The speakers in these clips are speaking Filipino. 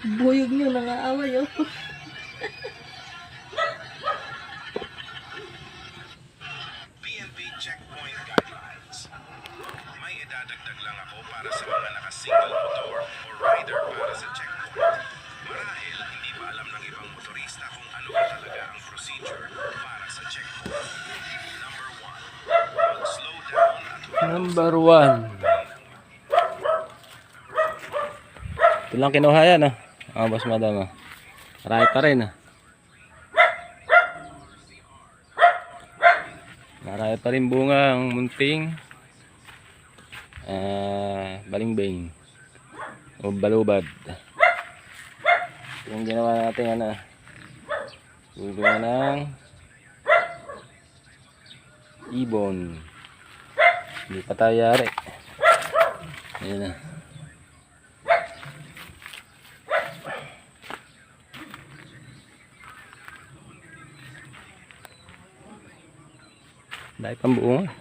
Buyog niyo, nangaaway oh. PNP checkpoint guidelines. May idadagdag lang ako para sa mga naka-single motor o rider para sa checkpoint. Marahil hindi pa alam ng ibang motorista kung ano ba talaga ang procedure para sa checkpoint. Number one, slow down at Number one. Ito lang kinuha yan ah. Ah, boss madam ah. Marami pa rin ah. Marami pa rin bunga ang munting ah, balingbing o balubad. Yung ginawa natin ano. Bunga ng ibon. Hindi pa tayo yari. Ayan na. Dahil pang buo nga.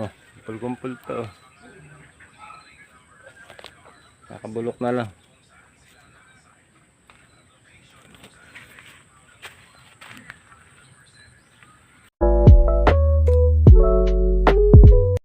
Oh, kumpul-kumpul to. Nakabulok na lang.